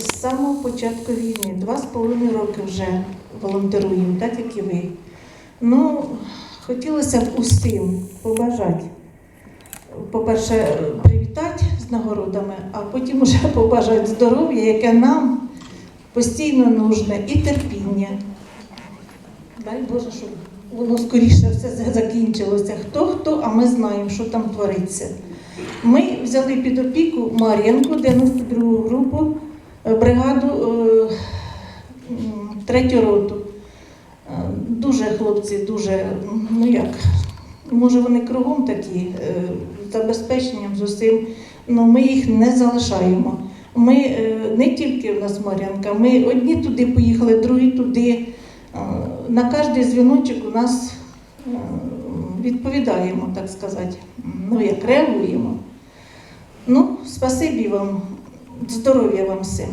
з самого початку війни, два з половиною роки вже волонтеруємо, так як і ви. Ну, хотілося б усім побажати. По-перше, привітати з нагородами, а потім вже побажати здоров'я, яке нам постійно нужне, і терпіння. Дай Боже, щоб воно скоріше все закінчилося. Хто хто, а ми знаємо, що там твориться. Ми взяли під опіку Мар'янку, 92 третю роту. Е, Дуже хлопці, дуже, ну як, може вони кругом такі, е, забезпеченням з усім, але ми їх не залишаємо. Ми е, не тільки в нас Мар'янка, ми одні туди поїхали, другі туди. На кожний дзвіночок у нас відповідаємо, так сказати. Ну, як реагуємо. Ну, спасибі вам, здоров'я вам всім.